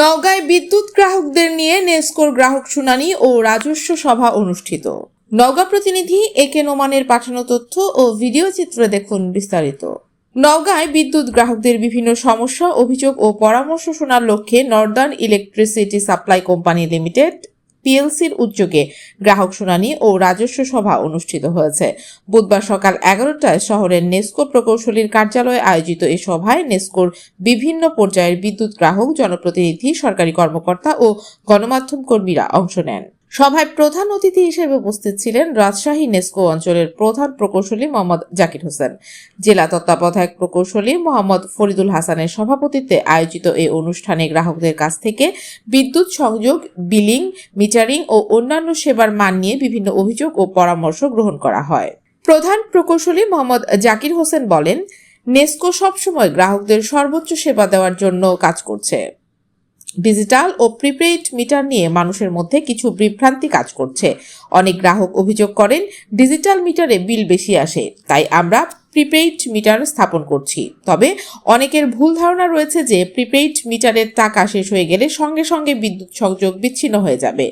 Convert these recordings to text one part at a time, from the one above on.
নওগাঁয় বিদ্যুৎ গ্রাহকদের নিয়ে নেস্কোর গ্রাহক শুনানি ও রাজস্ব সভা অনুষ্ঠিত। নওগাঁ প্রতিনিধি একে নোমানের পাঠানো তথ্য ও ভিডিও চিত্র দেখুন বিস্তারিত। নওগাঁয় বিদ্যুৎ গ্রাহকদের বিভিন্ন সমস্যা, অভিযোগ ও পরামর্শ শোনার লক্ষ্যে northern electricity supply company limited পিএলসির উদ্যোগে গ্রাহক শুনানি ও রাজস্ব সভা অনুষ্ঠিত হয়েছে। বুধবার সকাল এগারোটায় শহরের নেস্কো প্রকৌশলীর কার্যালয়ে আয়োজিত এ সভায় নেস্কোর বিভিন্ন পর্যায়ের বিদ্যুৎ গ্রাহক, জনপ্রতিনিধি, সরকারি কর্মকর্তা ও গণমাধ্যম কর্মীরা অংশ নেন। সভায় প্রধান অতিথি হিসেবে উপস্থিত ছিলেন রাজশাহী নেস্কো অঞ্চলের প্রধান প্রকৌশলী মোহাম্মদ জাকির হোসেন। জেলা তত্ত্বাবধায়ক প্রকৌশলী মোহাম্মদ ফরিদুল হাসানের সভাপতিত্বে আয়োজিত এই অনুষ্ঠানে গ্রাহকদের কাছ থেকে বিদ্যুৎ সংযোগ, বিলিং, মিটারিং ও অন্যান্য সেবার মান নিয়ে বিভিন্ন অভিযোগ ও পরামর্শ গ্রহণ করা হয়। প্রধান প্রকৌশলী মোহাম্মদ জাকির হোসেন বলেন, নেস্কো সবসময় গ্রাহকদের সর্বোচ্চ সেবা দেওয়ার জন্য কাজ করছে। ডিজিটাল ও প্রিপেইড মিটার নিয়ে মানুষের মধ্যে কিছু বিভ্রান্তি কাজ করছে। অনেক গ্রাহক অভিযোগ করেন, ডিজিটাল মিটারে বিল বেশি আসে, তাই আমরা প্রিপেইড মিটার স্থাপন করছি। তবে অনেকের ভুল ধারণা রয়েছে যে প্রিপেইড মিটারের টাকা শেষ হয়ে গেলে সঙ্গে সঙ্গে বিদ্যুৎ সংযোগ বিচ্ছিন্ন হয়ে যাবে।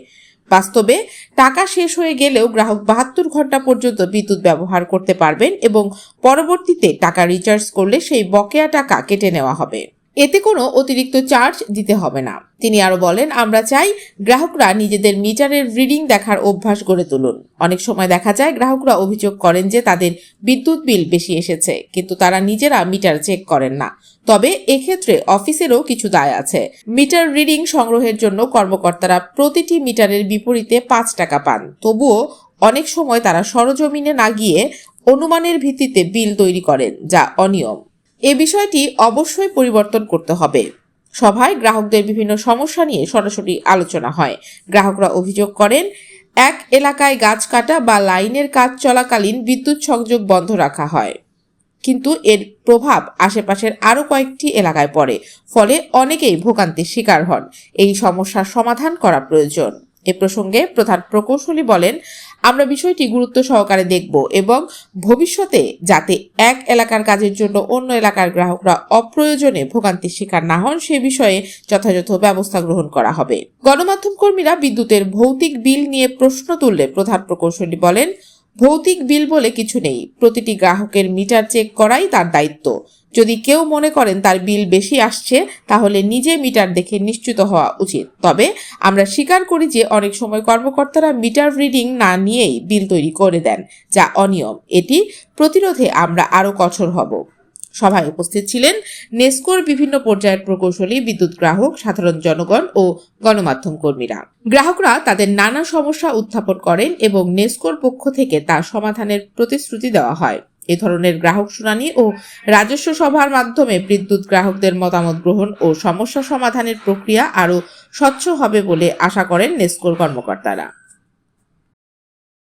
বাস্তবে টাকা শেষ হয়ে গেলেও গ্রাহক বাহাত্তর ঘণ্টা পর্যন্ত বিদ্যুৎ ব্যবহার করতে পারবেন এবং পরবর্তীতে টাকা রিচার্জ করলে সেই বকেয়া টাকা কেটে নেওয়া হবে। এতে কোনো অতিরিক্ত চার্জ দিতে হবে না। তিনি আরও বলেন, আমরা চাই গ্রাহকরা নিজেদের মিটারের রিডিং দেখার অভ্যাস গড়ে তুলুন। অনেক সময় দেখা যায় গ্রাহকরা অভিযোগ করেন যে তাদের বিদ্যুৎ বিল বেশি এসেছে, কিন্তু তারা নিজেরা মিটার চেক করেন না। তবে এক্ষেত্রে অফিসেরও কিছু দায় আছে। মিটার রিডিং সংগ্রহের জন্য কর্মকর্তারা প্রতিটি মিটারের বিপরীতে পাঁচ টাকা পান। তবুও অনেক সময় তারা সরজমিনে না গিয়ে অনুমানের ভিত্তিতে বিল তৈরি করেন, যা অনিয়ম। এ বিষয়টি অবশ্যই পরিবর্তন করতে হবে। সভায় গ্রাহকদের বিভিন্ন সমস্যা নিয়ে সরাসরি আলোচনা হয়। গ্রাহকরা অভিযোগ করেন, এক এলাকায় গাছ কাটা বা লাইনের কাজ চলাকালীন বিদ্যুৎ সংযোগ বন্ধ রাখা হয়। কিন্তু এর প্রভাব আশেপাশের আরও কয়েকটি এলাকায় পড়ে, ফলে অনেকেই ভোগান্তির শিকার হন। এই সমস্যার সমাধান করা প্রয়োজন। এ প্রসঙ্গে প্রধান প্রকৌশলী বলেন, আমরা বিষয়টি গুরুত্ব সহকারে দেখব এবং ভবিষ্যতে যাতে এক এলাকার কাজের জন্য অন্য এলাকার গ্রাহকরা অপ্রয়োজনে ভোগান্তির শিকার না হন, সে বিষয়ে যথাযথ ব্যবস্থা গ্রহণ করা হবে। গণমাধ্যম কর্মীরা বিদ্যুতের ভৌতিক বিল নিয়ে প্রশ্ন তুললে প্রধান প্রকৌশলী বলেন, ভৌতিক বিল বলে কিছু নেই। প্রতিটি গ্রাহকের মিটার চেক করাই তার দায়িত্ব। যদি কেউ মনে করেন তার বিল বেশি আসছে, তাহলে নিজে মিটার দেখে নিশ্চিত হওয়া উচিত। তবে আমরা স্বীকার করি যে অনেক সময় কর্মকর্তারা মিটার রিডিং না নিয়েই বিল তৈরি করে দেন, যা অনিয়ম। এটি প্রতিরোধে আমরা আরও কঠোর হব। সভায় উপস্থিত ছিলেন নেস্কোর বিভিন্ন পর্যায়ের প্রকৌশলী, বিদ্যুৎ গ্রাহক, সাধারণ জনগণ ও গণমাধ্যম কর্মীরা। গ্রাহকরা তাদের নানা সমস্যা উত্থাপন করেন এবং নেস্কোর পক্ষ থেকে তার সমাধানের প্রতিশ্রুতি দেওয়া হয়। এ ধরনের গ্রাহক শুনানি ও রাজস্ব সভার মাধ্যমে বিদ্যুৎ গ্রাহকদের মতামত গ্রহণ ও সমস্যা সমাধানের প্রক্রিয়া আরও স্বচ্ছ হবে বলে আশা করেন নেস্কোর কর্মকর্তারা।